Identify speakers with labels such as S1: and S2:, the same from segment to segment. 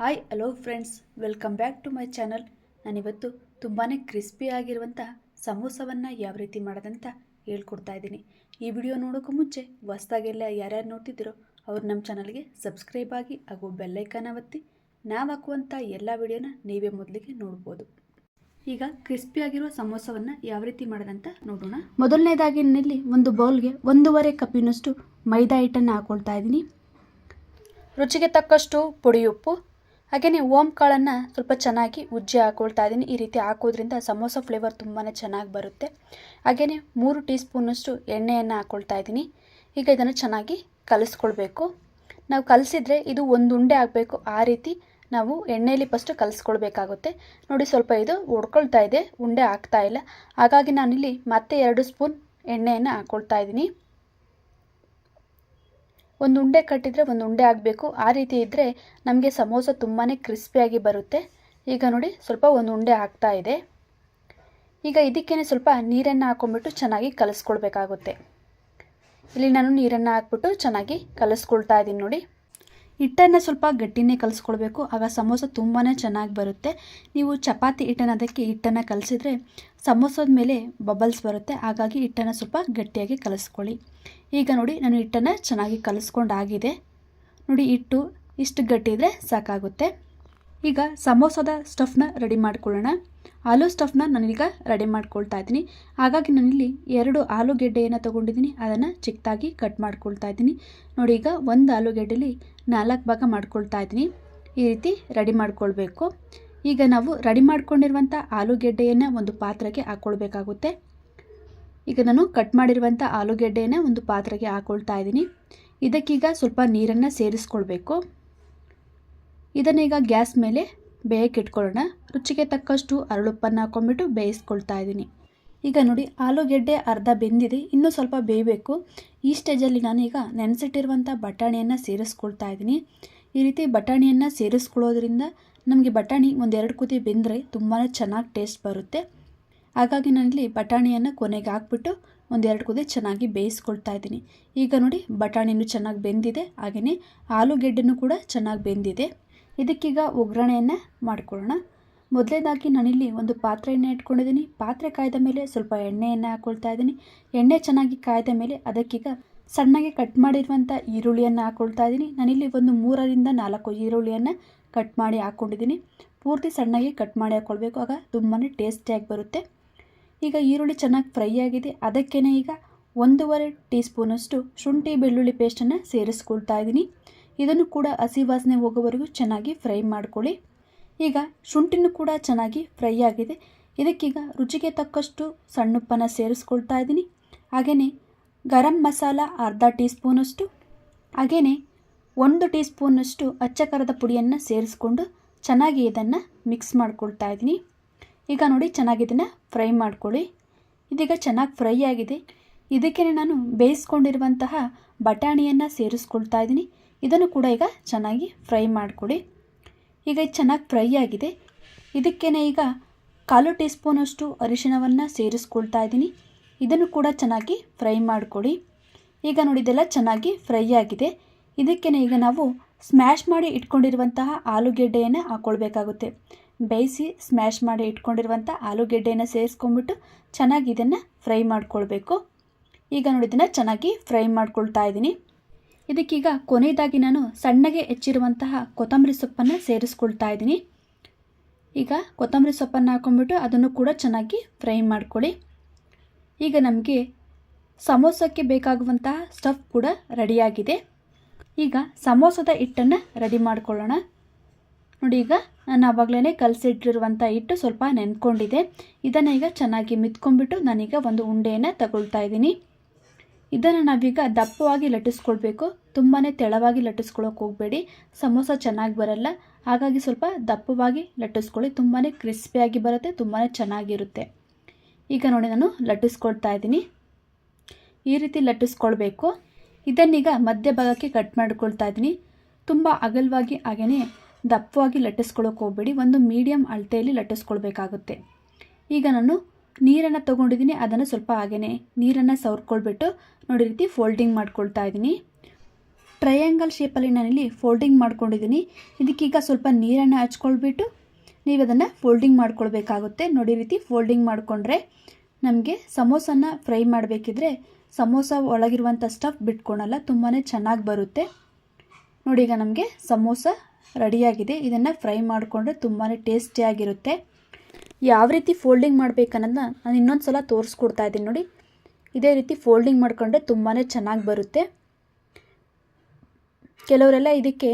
S1: Hi hello friends welcome back to my channel ನಾನಿವತ್ತು ತುಂಬಾ ಕ್ರಿಸ್ಪಿಯಾಗಿರುವಂಥ ಸಮೋಸವನ್ನು ಯಾವ ರೀತಿ ಮಾಡೋದಂತ ಹೇಳ್ಕೊಡ್ತಾ ಇದ್ದೀನಿ. ಈ ವಿಡಿಯೋ ನೋಡೋಕ್ಕೂ ಮುಂಚೆ ಹೊಸ್ದಾಗೆಲ್ಲ ಯಾರ್ಯಾರು ನೋಡ್ತಿದ್ದೀರೋ ಅವ್ರು ನಮ್ಮ ಚಾನಲ್ಗೆ ಸಬ್ಸ್ಕ್ರೈಬ್ ಆಗಿ ಹಾಗೂ ಬೆಲ್ಲೈಕನ ಒತ್ತಿ. ನಾವು ಹಾಕುವಂಥ ಎಲ್ಲ ವಿಡಿಯೋನ ನೀವೇ ಮೊದಲಿಗೆ ನೋಡ್ಬೋದು. ಈಗ ಕ್ರಿಸ್ಪಿಯಾಗಿರುವ ಸಮೋಸವನ್ನು ಯಾವ ರೀತಿ ಮಾಡೋದಂತ ನೋಡೋಣ. ಮೊದಲನೇದಾಗಿ ನಲ್ಲಿ ಒಂದು ಬೌಲ್ಗೆ ಒಂದೂವರೆ ಕಪ್ಪಿನಷ್ಟು ಮೈದಾ ಹಿಟ್ಟನ್ನು ಹಾಕ್ಕೊಳ್ತಾ ಇದ್ದೀನಿ. ರುಚಿಗೆ ತಕ್ಕಷ್ಟು ಪುಡಿ ಉಪ್ಪು ಹಾಗೆಯೇ ಓಮ್ ಕಾಳನ್ನು ಸ್ವಲ್ಪ ಚೆನ್ನಾಗಿ ಉಜ್ಜಿ ಹಾಕೊಳ್ತಾ ಇದ್ದೀನಿ ಈ ರೀತಿ ಹಾಕೋದ್ರಿಂದ ಸಮೋಸ ಫ್ಲೇವರ್ ತುಂಬಾ ಚೆನ್ನಾಗಿ ಬರುತ್ತೆ. ಹಾಗೆಯೇ ಮೂರು ಟೀ ಸ್ಪೂನಷ್ಟು ಎಣ್ಣೆಯನ್ನು ಹಾಕ್ಕೊಳ್ತಾ ಇದ್ದೀನಿ ಈಗ ಇದನ್ನು ಚೆನ್ನಾಗಿ ಕಲಿಸ್ಕೊಳ್ಬೇಕು. ನಾವು ಕಲಿಸಿದರೆ ಇದು ಒಂದು ಉಂಡೆ ಆಗಬೇಕು. ಆ ರೀತಿ ನಾವು ಎಣ್ಣೆಯಲ್ಲಿ ಫಸ್ಟು ಕಲಿಸ್ಕೊಳ್ಬೇಕಾಗುತ್ತೆ. ನೋಡಿ ಸ್ವಲ್ಪ ಇದು ಒಡ್ಕೊಳ್ತಾ ಇದೆ. ಉಂಡೆ ಆಗ್ತಾ ಇಲ್ಲ. ಹಾಗಾಗಿ ನಾನಿಲ್ಲಿ ಮತ್ತೆ ಎರಡು ಸ್ಪೂನ್ ಎಣ್ಣೆಯನ್ನು ಹಾಕ್ಕೊಳ್ತಾ ಇದ್ದೀನಿ ಒಂದು ಉಂಡೆ ಕಟ್ಟಿದರೆ ಒಂದು ಉಂಡೆ ಆಗಬೇಕು. ಆ ರೀತಿ ಇದ್ದರೆ ನಮಗೆ ಸಮೋಸ ತುಂಬಾ ಕ್ರಿಸ್ಪಿಯಾಗಿ ಬರುತ್ತೆ. ಈಗ ನೋಡಿ ಸ್ವಲ್ಪ ಒಂದು ಉಂಡೆ ಆಗ್ತಾ ಇದೆ. ಈಗ ಇದಕ್ಕೇ ಸ್ವಲ್ಪ ನೀರನ್ನು ಹಾಕ್ಕೊಂಡ್ಬಿಟ್ಟು ಚೆನ್ನಾಗಿ ಕಲಿಸ್ಕೊಳ್ಬೇಕಾಗುತ್ತೆ. ಇಲ್ಲಿ ನಾನು ನೀರನ್ನು ಹಾಕ್ಬಿಟ್ಟು ಚೆನ್ನಾಗಿ ಕಲಿಸ್ಕೊಳ್ತಾ ಇದ್ದೀನಿ ನೋಡಿ. ಹಿಟ್ಟನ್ನು ಸ್ವಲ್ಪ ಗಟ್ಟಿನೇ ಕಲಿಸ್ಕೊಳ್ಬೇಕು. ಆಗ ಸಮೋಸ ತುಂಬಾ ಚೆನ್ನಾಗಿ ಬರುತ್ತೆ. ನೀವು ಚಪಾತಿ ಹಿಟ್ಟನ್ನು ಅದಕ್ಕೆ ಹಿಟ್ಟನ್ನು ಕಲಿಸಿದ್ರೆ ಸಮೋಸದ ಮೇಲೆ ಬಬಲ್ಸ್ ಬರುತ್ತೆ. ಹಾಗಾಗಿ ಹಿಟ್ಟನ್ನು ಸ್ವಲ್ಪ ಗಟ್ಟಿಯಾಗಿ ಕಲಿಸ್ಕೊಳ್ಳಿ. ಈಗ ನೋಡಿ, ನಾನು ಹಿಟ್ಟನ್ನು ಚೆನ್ನಾಗಿ ಕಲಿಸ್ಕೊಂಡಾಗಿದೆ. ನೋಡಿ, ಹಿಟ್ಟು ಇಷ್ಟು ಗಟ್ಟಿ ಇದ್ದರೆ ಸಾಕಾಗುತ್ತೆ. ಈಗ ಸಮೋಸದ ಸ್ಟಫ್ನ ರೆಡಿ ಮಾಡ್ಕೊಳ್ಳೋಣ. ಆಲೂ ಸ್ಟಫ್ನ ನಾನೀಗ ರೆಡಿ ಮಾಡ್ಕೊಳ್ತಾ ಇದ್ದೀನಿ. ಹಾಗಾಗಿ ನಾನಿಲ್ಲಿ ಎರಡು ಆಲೂಗೆಡ್ಡೆಯನ್ನು ತೊಗೊಂಡಿದ್ದೀನಿ. ಅದನ್ನು ಚಿಕ್ಕದಾಗಿ ಕಟ್ ಮಾಡ್ಕೊಳ್ತಾ ಇದ್ದೀನಿ. ನೋಡಿ, ಈಗ ಒಂದು ಆಲೂಗೆಡ್ಡೆಲಿ ನಾಲ್ಕು ಭಾಗ ಮಾಡ್ಕೊಳ್ತಾ ಇದ್ದೀನಿ. ಈ ರೀತಿ ರೆಡಿ ಮಾಡ್ಕೊಳ್ಬೇಕು. ಈಗ ನಾವು ರೆಡಿ ಮಾಡ್ಕೊಂಡಿರುವಂಥ ಆಲೂಗೆಡ್ಡೆಯನ್ನು ಒಂದು ಪಾತ್ರೆಗೆ ಹಾಕ್ಕೊಳ್ಬೇಕಾಗುತ್ತೆ ಈಗ ನಾನು ಕಟ್ ಮಾಡಿರುವಂಥ ಆಲೂಗೆಡ್ಡೆಯನ್ನು ಒಂದು ಪಾತ್ರೆಗೆ ಹಾಕ್ಕೊಳ್ತಾ ಇದ್ದೀನಿ. ಇದಕ್ಕೀಗ ಸ್ವಲ್ಪ ನೀರನ್ನು ಸೇರಿಸ್ಕೊಳ್ಬೇಕು. ಇದನ್ನೀಗ ಗ್ಯಾಸ್ ಮೇಲೆ ಬೇಯಕ್ಕೆ ಇಟ್ಕೊಳ್ಳೋಣ. ರುಚಿಗೆ ತಕ್ಕಷ್ಟು ಅರಳುಪ್ಪನ್ನು ಹಾಕೊಂಡ್ಬಿಟ್ಟು ಬೇಯಿಸ್ಕೊಳ್ತಾ ಇದ್ದೀನಿ. ಈಗ ನೋಡಿ, ಆಲೂಗೆಡ್ಡೆ ಅರ್ಧ ಬೆಂದಿದೆ, ಇನ್ನೂ ಸ್ವಲ್ಪ ಬೇಯಬೇಕು. ಈ ಸ್ಟೇಜಲ್ಲಿ ನಾನೀಗ ನೆನೆಸಿಟ್ಟಿರುವಂಥ ಬಟಾಣಿಯನ್ನು ಸೇರಿಸ್ಕೊಳ್ತಾ ಇದ್ದೀನಿ. ಈ ರೀತಿ ಬಟಾಣಿಯನ್ನು ಸೇರಿಸ್ಕೊಳ್ಳೋದ್ರಿಂದ ನಮಗೆ ಬಟಾಣಿ ಒಂದೆರಡು ಕುದಿ ಬೆಂದರೆ ತುಂಬಾ ಚೆನ್ನಾಗಿ ಟೇಸ್ಟ್ ಬರುತ್ತೆ. ಹಾಗಾಗಿ ನಾನಿಲ್ಲಿ ಬಟಾಣಿಯನ್ನು ಕೊನೆಗೆ ಹಾಕ್ಬಿಟ್ಟು ಒಂದೆರಡು ಕುದಿ ಚೆನ್ನಾಗಿ ಬೇಯಿಸ್ಕೊಳ್ತಾ ಇದ್ದೀನಿ. ಈಗ ನೋಡಿ ಬಟಾಣಿನೂ ಚೆನ್ನಾಗಿ ಬೆಂದಿದೆ. ಹಾಗೆಯೇ ಆಲೂಗೆಡ್ಡೆನೂ ಕೂಡ ಚೆನ್ನಾಗಿ ಬೆಂದಿದೆ. ಇದಕ್ಕೀಗ ಒಗ್ಗರಣೆಯನ್ನು ಮಾಡ್ಕೊಳ್ಳೋಣ. ಮೊದಲೇದಾಗಿ ನಾನಿಲ್ಲಿ ಒಂದು ಪಾತ್ರೆಯನ್ನು ಇಟ್ಕೊಂಡಿದ್ದೀನಿ. ಪಾತ್ರೆ ಕಾಯ್ದ ಮೇಲೆ ಸ್ವಲ್ಪ ಎಣ್ಣೆಯನ್ನು ಹಾಕ್ಕೊಳ್ತಾ ಇದ್ದೀನಿ. ಎಣ್ಣೆ ಚೆನ್ನಾಗಿ ಕಾಯ್ದ ಮೇಲೆ ಅದಕ್ಕೀಗ ಸಣ್ಣಗೆ ಕಟ್ ಮಾಡಿರುವಂಥ ಈರುಳ್ಳಿಯನ್ನು ಹಾಕ್ಕೊಳ್ತಾ ಇದ್ದೀನಿ. ನಾನಿಲ್ಲಿ ಒಂದು ಮೂರರಿಂದ ನಾಲ್ಕು ಈರುಳ್ಳಿಯನ್ನು ಕಟ್ ಮಾಡಿ ಹಾಕ್ಕೊಂಡಿದ್ದೀನಿ ಪೂರ್ತಿ ಸಣ್ಣಗೆ ಕಟ್ ಮಾಡಿ ಹಾಕ್ಕೊಳ್ಬೇಕು ಆಗ ತುಂಬಾ ಟೇಸ್ಟಿಯಾಗಿ ಬರುತ್ತೆ. ಈಗ ಈರುಳ್ಳಿ ಚೆನ್ನಾಗಿ ಫ್ರೈ ಆಗಿದೆ. ಅದಕ್ಕೇ ಈಗ ಒಂದೂವರೆ ಟೀ ಸ್ಪೂನಷ್ಟು ಶುಂಠಿ ಬೆಳ್ಳುಳ್ಳಿ ಪೇಸ್ಟನ್ನು ಸೇರಿಸ್ಕೊಳ್ತಾ ಇದ್ದೀನಿ. ಇದನ್ನು ಕೂಡ ಹಸಿ ವಾಸನೆ ಹೋಗೋವರೆಗೂ ಚೆನ್ನಾಗಿ ಫ್ರೈ ಮಾಡ್ಕೊಳ್ಳಿ. ಈಗ ಶುಂಠಿನೂ ಕೂಡ ಚೆನ್ನಾಗಿ ಫ್ರೈ ಆಗಿದೆ. ಇದಕ್ಕೀಗ ರುಚಿಗೆ ತಕ್ಕಷ್ಟು ಸಣ್ಣುಪ್ಪನ್ನು ಸೇರಿಸ್ಕೊಳ್ತಾ ಇದ್ದೀನಿ. ಹಾಗೆಯೇ ಗರಂ ಮಸಾಲ ಅರ್ಧ ಟೀ ಸ್ಪೂನಷ್ಟು ಹಾಗೆಯೇ ಒಂದು ಟೀ ಸ್ಪೂನಷ್ಟು ಅಚ್ಚ ಪುಡಿಯನ್ನು ಸೇರಿಸ್ಕೊಂಡು ಚೆನ್ನಾಗಿ ಇದನ್ನು ಮಿಕ್ಸ್ ಮಾಡ್ಕೊಳ್ತಾ ಇದ್ದೀನಿ. ಈಗ ನೋಡಿ ಚೆನ್ನಾಗಿ ಇದನ್ನು ಫ್ರೈ ಮಾಡ್ಕೊಳ್ಳಿ. ಇದೀಗ ಚೆನ್ನಾಗಿ ಫ್ರೈ ಆಗಿದೆ. ಇದಕ್ಕೆ ನಾನು ಬೇಯಿಸ್ಕೊಂಡಿರುವಂತಹ ಬಟಾಣಿಯನ್ನು ಸೇರಿಸ್ಕೊಳ್ತಾ ಇದ್ದೀನಿ. ಇದನ್ನು ಕೂಡ ಈಗ ಚೆನ್ನಾಗಿ ಫ್ರೈ ಮಾಡಿಕೊಡಿ ಈಗ ಚೆನ್ನಾಗಿ ಫ್ರೈ ಆಗಿದೆ. ಇದಕ್ಕೇ ಈಗ ಕಾಲು ಟೀ ಸ್ಪೂನಷ್ಟು ಅರಿಶಿಣವನ್ನು ಸೇರಿಸ್ಕೊಳ್ತಾ ಇದ್ದೀನಿ. ಇದನ್ನು ಕೂಡ ಚೆನ್ನಾಗಿ ಫ್ರೈ ಮಾಡಿಕೊಡಿ. ಈಗ ನೋಡಿ, ಇದೆಲ್ಲ ಚೆನ್ನಾಗಿ ಫ್ರೈ ಆಗಿದೆ. ಇದಕ್ಕೇ ಈಗ ನಾವು ಸ್ಮ್ಯಾಶ್ ಮಾಡಿ ಇಟ್ಕೊಂಡಿರುವಂತಹ ಆಲೂಗೆಡ್ಡೆಯನ್ನು ಹಾಕ್ಕೊಳ್ಬೇಕಾಗುತ್ತೆ ಬೇಯಿಸಿ ಸ್ಮ್ಯಾಶ್ ಮಾಡಿ ಇಟ್ಕೊಂಡಿರುವಂಥ ಆಲೂಗೆಡ್ಡೆಯನ್ನು ಸೇರಿಸ್ಕೊಂಡ್ಬಿಟ್ಟು ಚೆನ್ನಾಗಿ ಇದನ್ನು ಫ್ರೈ ಮಾಡ್ಕೊಳ್ಬೇಕು. ಈಗ ನೋಡಿ, ಇದನ್ನು ಚೆನ್ನಾಗಿ ಫ್ರೈ ಮಾಡ್ಕೊಳ್ತಾ ಇದ್ದೀನಿ. ಇದಕ್ಕೀಗ ಕೊನೆಯದಾಗಿ ನಾನು ಸಣ್ಣಗೆ ಹೆಚ್ಚಿರುವಂತಹ ಕೊತ್ತಂಬರಿ ಸೊಪ್ಪನ್ನು ಸೇರಿಸ್ಕೊಳ್ತಾ ಇದ್ದೀನಿ. ಈಗ ಕೊತ್ತಂಬರಿ ಸೊಪ್ಪನ್ನು ಹಾಕೊಂಡ್ಬಿಟ್ಟು ಅದನ್ನು ಕೂಡ ಚೆನ್ನಾಗಿ ಫ್ರೈ ಮಾಡ್ಕೊಳ್ಳಿ. ಈಗ ನಮಗೆ ಸಮೋಸಕ್ಕೆ ಬೇಕಾಗುವಂತಹ ಸ್ಟಫ್ ಕೂಡ ರೆಡಿಯಾಗಿದೆ. ಈಗ ಸಮೋಸದ ಹಿಟ್ಟನ್ನು ರೆಡಿ ಮಾಡ್ಕೊಳ್ಳೋಣ. ನೋಡಿ, ಈಗ ನಾನು ಆವಾಗಲೇ ಕಲಸಿಟ್ಟಿರುವಂಥ ಹಿಟ್ಟು ಸ್ವಲ್ಪ ನೆನ್ಕೊಂಡಿದೆ. ಇದನ್ನು ಈಗ ಚೆನ್ನಾಗಿ ಮಿತ್ಕೊಂಡ್ಬಿಟ್ಟು ನಾನೀಗ ಒಂದು ಉಂಡೆಯನ್ನು ತಗೊಳ್ತಾ ಇದ್ದೀನಿ. ಇದನ್ನು ನಾವೀಗ ದಪ್ಪವಾಗಿ ಲಟ್ಟಿಸ್ಕೊಳ್ಬೇಕು. ತುಂಬಾ ತೆಳವಾಗಿ ಲಟ್ಟಿಸ್ಕೊಳ್ಳೋಕೆ ಹೋಗಬೇಡಿ. ಸಮೋಸ ಚೆನ್ನಾಗಿ ಬರಲ್ಲ. ಹಾಗಾಗಿ ಸ್ವಲ್ಪ ದಪ್ಪವಾಗಿ ಲಟ್ಟಿಸ್ಕೊಳ್ಳಿ. ತುಂಬಾ ಕ್ರಿಸ್ಪಿಯಾಗಿ ಬರುತ್ತೆ. ತುಂಬಾ ಚೆನ್ನಾಗಿರುತ್ತೆ. ಈಗ ನೋಡಿ ನಾನು ಲಟ್ಟಿಸ್ಕೊಳ್ತಾ ಇದ್ದೀನಿ. ಈ ರೀತಿ ಲಟ್ಟಿಸ್ಕೊಳ್ಬೇಕು. ಇದನ್ನೀಗ ಮಧ್ಯಭಾಗಕ್ಕೆ ಕಟ್ ಮಾಡ್ಕೊಳ್ತಾ ಇದ್ದೀನಿ. ತುಂಬ ಅಗಲವಾಗಿ ಹಾಗೆಯೇ ದಪ್ಪವಾಗಿ ಲಟ್ಟಿಸ್ಕೊಳ್ಳೋಕೆ ಹೋಗಬೇಡಿ. ಒಂದು ಮೀಡಿಯಮ್ ಅಳತೆಯಲ್ಲಿ ಲಟ್ಟಿಸ್ಕೊಳ್ಬೇಕಾಗುತ್ತೆ. ಈಗ ನಾನು ನೀರನ್ನು ತೊಗೊಂಡಿದ್ದೀನಿ ಅದನ್ನು ಸ್ವಲ್ಪ ಹಾಗೆಯೇ ನೀರನ್ನು ಸವರ್ಕೊಳ್ಬಿಟ್ಟು ನೋಡಿ ರೀತಿ ಫೋಲ್ಡಿಂಗ್ ಮಾಡ್ಕೊಳ್ತಾ ಇದ್ದೀನಿ ಟ್ರಯಾಂಗಲ್ ಶೇಪಲ್ಲಿ ನಾನಿಲ್ಲಿ ಫೋಲ್ಡಿಂಗ್ ಮಾಡ್ಕೊಂಡಿದ್ದೀನಿ ಇದಕ್ಕೀಗ ಸ್ವಲ್ಪ ನೀರನ್ನು ಹಚ್ಕೊಳ್ಬಿಟ್ಟು ನೀವು ಅದನ್ನು ಫೋಲ್ಡಿಂಗ್ ಮಾಡ್ಕೊಳ್ಬೇಕಾಗುತ್ತೆ. ನೋಡಿ ರೀತಿ ಫೋಲ್ಡಿಂಗ್ ಮಾಡಿಕೊಂಡ್ರೆ ನಮಗೆ ಸಮೋಸನ ಫ್ರೈ ಮಾಡಬೇಕಿದ್ರೆ ಸಮೋಸ ಒಳಗಿರುವಂಥ ಸ್ಟಫ್ ಬಿಟ್ಕೊಳಲ್ಲ ತುಂಬಾ ಚೆನ್ನಾಗಿ ಬರುತ್ತೆ. ನೋಡಿ ಈಗ ನಮಗೆ ಸಮೋಸ ರೆಡಿಯಾಗಿದೆ ಇದನ್ನು ಫ್ರೈ ಮಾಡಿಕೊಂಡ್ರೆ ತುಂಬಾ ಟೇಸ್ಟಿಯಾಗಿರುತ್ತೆ ಯಾವ ರೀತಿ ಫೋಲ್ಡಿಂಗ್ ಮಾಡಬೇಕನ್ನೋದನ್ನ ನಾನು ಇನ್ನೊಂದು ಸಲ ತೋರಿಸ್ಕೊಡ್ತಾ ಇದ್ದೀನಿ ನೋಡಿ. ಇದೇ ರೀತಿ ಫೋಲ್ಡಿಂಗ್ ಮಾಡಿಕೊಂಡ್ರೆ ತುಂಬಾ ಚೆನ್ನಾಗಿ ಬರುತ್ತೆ. ಕೆಲವರೆಲ್ಲ ಇದಕ್ಕೆ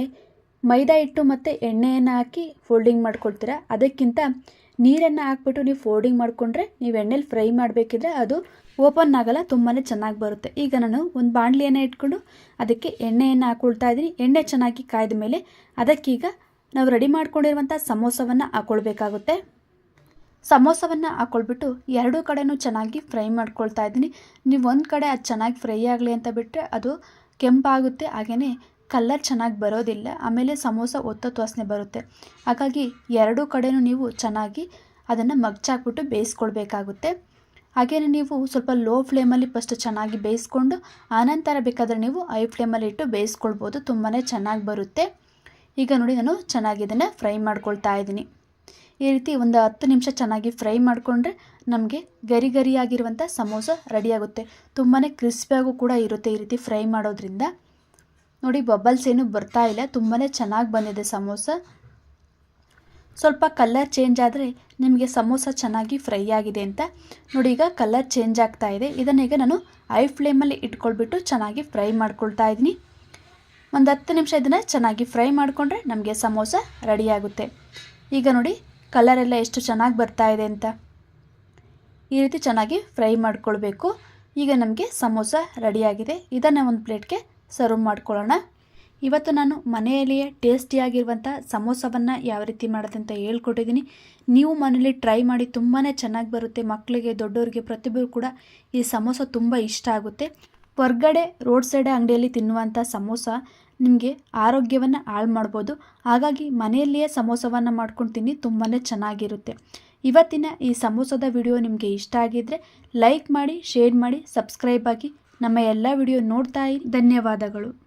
S1: ಮೈದಾ ಹಿಟ್ಟು ಮತ್ತು ಎಣ್ಣೆಯನ್ನು ಹಾಕಿ ಫೋಲ್ಡಿಂಗ್ ಮಾಡ್ಕೊಳ್ತೀರ? ಅದಕ್ಕಿಂತ ನೀರನ್ನು ಹಾಕ್ಬಿಟ್ಟು ನೀವು ಫೋಲ್ಡಿಂಗ್ ಮಾಡಿಕೊಂಡ್ರೆ ನೀವು ಎಣ್ಣೆಲಿ ಫ್ರೈ ಮಾಡಬೇಕಿದ್ರೆ ಅದು ಓಪನ್ ಆಗಲ್ಲ ತುಂಬಾ ಚೆನ್ನಾಗಿ ಬರುತ್ತೆ. ಈಗ ನಾನು ಒಂದು ಬಾಣಲಿಯನ್ನು ಇಟ್ಕೊಂಡು ಅದಕ್ಕೆ ಎಣ್ಣೆಯನ್ನು ಹಾಕ್ಕೊಳ್ತಾ ಇದ್ದೀನಿ. ಎಣ್ಣೆ ಚೆನ್ನಾಗಿ ಕಾಯ್ದ ಮೇಲೆ ಅದಕ್ಕೀಗ ನಾವು ರೆಡಿ ಮಾಡ್ಕೊಂಡಿರುವಂಥ ಸಮೋಸವನ್ನು ಹಾಕ್ಕೊಳ್ಬೇಕಾಗುತ್ತೆ ಸಮೋಸವನ್ನು ಹಾಕ್ಕೊಳ್ಬಿಟ್ಟು ಎರಡೂ ಕಡೆನೂ ಚೆನ್ನಾಗಿ ಫ್ರೈ ಮಾಡ್ಕೊಳ್ತಾ ಇದ್ದೀನಿ. ನೀವು ಒಂದು ಕಡೆ ಅದು ಚೆನ್ನಾಗಿ ಫ್ರೈ ಆಗಲಿ ಅಂತ ಬಿಟ್ಟರೆ ಅದು ಕೆಂಪಾಗುತ್ತೆ ಹಾಗೆಯೇ ಕಲ್ಲರ್ ಚೆನ್ನಾಗಿ ಬರೋದಿಲ್ಲ. ಆಮೇಲೆ ಸಮೋಸ ಒತ್ತೊತ್ತು ವಾಸನೆ ಬರುತ್ತೆ. ಹಾಗಾಗಿ ಎರಡೂ ಕಡೆನೂ ನೀವು ಚೆನ್ನಾಗಿ ಅದನ್ನು ಮಗ್ಚಾಕ್ಬಿಟ್ಟು ಬೇಯಿಸ್ಕೊಳ್ಬೇಕಾಗುತ್ತೆ. ಹಾಗೆಯೇ ನೀವು ಸ್ವಲ್ಪ ಲೋ ಫ್ಲೇಮಲ್ಲಿ ಫಸ್ಟ್ ಚೆನ್ನಾಗಿ ಬೇಯಿಸ್ಕೊಂಡು, ಆನಂತರ ಬೇಕಾದರೆ ನೀವು ಐ ಫ್ಲೇಮಲ್ಲಿ ಇಟ್ಟು ಬೇಯಿಸ್ಕೊಳ್ಬೋದು. ತುಂಬಾ ಚೆನ್ನಾಗಿ ಬರುತ್ತೆ. ಈಗ ನೋಡಿ ನಾನು ಚೆನ್ನಾಗಿ ಇದನ್ನು ಫ್ರೈ ಮಾಡ್ಕೊಳ್ತಾ ಇದ್ದೀನಿ. ಈ ರೀತಿ ಒಂದು ಹತ್ತು ನಿಮಿಷ ಚೆನ್ನಾಗಿ ಫ್ರೈ ಮಾಡಿಕೊಂಡ್ರೆ ನಮಗೆ ಗರಿ ಗರಿಯಾಗಿರುವಂಥ ಸಮೋಸ ರೆಡಿಯಾಗುತ್ತೆ. ತುಂಬಾ ಕ್ರಿಸ್ಪಿಯಾಗೂ ಕೂಡ ಇರುತ್ತೆ ಈ ರೀತಿ ಫ್ರೈ ಮಾಡೋದ್ರಿಂದ. ನೋಡಿ, ಬಬಲ್ಸ್ ಏನು ಬರ್ತಾ ಇಲ್ಲ. ತುಂಬಾ ಚೆನ್ನಾಗಿ ಬಂದಿದೆ ಸಮೋಸ. ಸ್ವಲ್ಪ ಕಲರ್ ಚೇಂಜ್ ಆದರೆ ನಿಮಗೆ ಸಮೋಸ ಚೆನ್ನಾಗಿ ಫ್ರೈ ಆಗಿದೆ ಅಂತ. ನೋಡಿ, ಈಗ ಕಲರ್ ಚೇಂಜ್ ಆಗ್ತಾ ಇದೆ. ಇದನ್ನೀಗ ನಾನು ಐ ಫ್ಲೇಮಲ್ಲಿ ಇಟ್ಕೊಳ್ಬಿಟ್ಟು ಚೆನ್ನಾಗಿ ಫ್ರೈ ಮಾಡ್ಕೊಳ್ತಾ ಇದ್ದೀನಿ. ಒಂದು ಹತ್ತು ನಿಮಿಷ ಇದನ್ನು ಚೆನ್ನಾಗಿ ಫ್ರೈ ಮಾಡಿಕೊಂಡ್ರೆ ನಮಗೆ ಸಮೋಸ ರೆಡಿಯಾಗುತ್ತೆ ಈಗ ನೋಡಿ ಕಲರ್ ಎಲ್ಲ ಎಷ್ಟು ಚೆನ್ನಾಗಿ ಬರ್ತಾ ಇದೆ ಅಂತ. ಈ ರೀತಿ ಚೆನ್ನಾಗಿ ಫ್ರೈ ಮಾಡ್ಕೊಳ್ಬೇಕು. ಈಗ ನಮಗೆ ಸಮೋಸ ರೆಡಿಯಾಗಿದೆ. ಇದನ್ನು ಒಂದು ಪ್ಲೇಟ್ಗೆ ಸರ್ವ್ ಮಾಡ್ಕೊಳ್ಳೋಣ. ಇವತ್ತು ನಾನು ಮನೆಯಲ್ಲಿಯೇ ಟೇಸ್ಟಿಯಾಗಿರುವಂಥ ಸಮೋಸವನ್ನು ಯಾವ ರೀತಿ ಮಾಡೋದು ಅಂತ ಹೇಳ್ಕೊಟ್ಟಿದ್ದೀನಿ. ನೀವು ಮನೇಲಿ ಟ್ರೈ ಮಾಡಿ ತುಂಬಾ ಚೆನ್ನಾಗಿ ಬರುತ್ತೆ. ಮಕ್ಕಳಿಗೆ ದೊಡ್ಡವರಿಗೆ ಪ್ರತಿಯೊಬ್ಬರು ಕೂಡ ಈ ಸಮೋಸ ತುಂಬ ಇಷ್ಟ ಆಗುತ್ತೆ. ಹೊರ್ಗಡೆ ರೋಡ್ ಸೈಡ್ ಅಂಗಡಿಯಲ್ಲಿ ತಿನ್ನುವಂಥ ಸಮೋಸ ನಿಮಗೆ ಆರೋಗ್ಯವನ್ನು ಹಾಳು ಮಾಡ್ಬೋದು. ಹಾಗಾಗಿ ಮನೆಯಲ್ಲಿಯೇ ಸಮೋಸವನ್ನು ಮಾಡ್ಕೊಂಡು ತಿನ್ನಿ ತುಂಬಾ ಚೆನ್ನಾಗಿರುತ್ತೆ. ಇವತ್ತಿನ ಈ ಸಮೋಸದ ವಿಡಿಯೋ ನಿಮಗೆ ಇಷ್ಟ ಆಗಿದ್ದರೆ ಲೈಕ್ ಮಾಡಿ, ಶೇರ್ ಮಾಡಿ, ಸಬ್ಸ್ಕ್ರೈಬ್ ಆಗಿ ನಮ್ಮ ಎಲ್ಲ ವಿಡಿಯೋ ನೋಡ್ತಾ ಧನ್ಯವಾದಗಳು.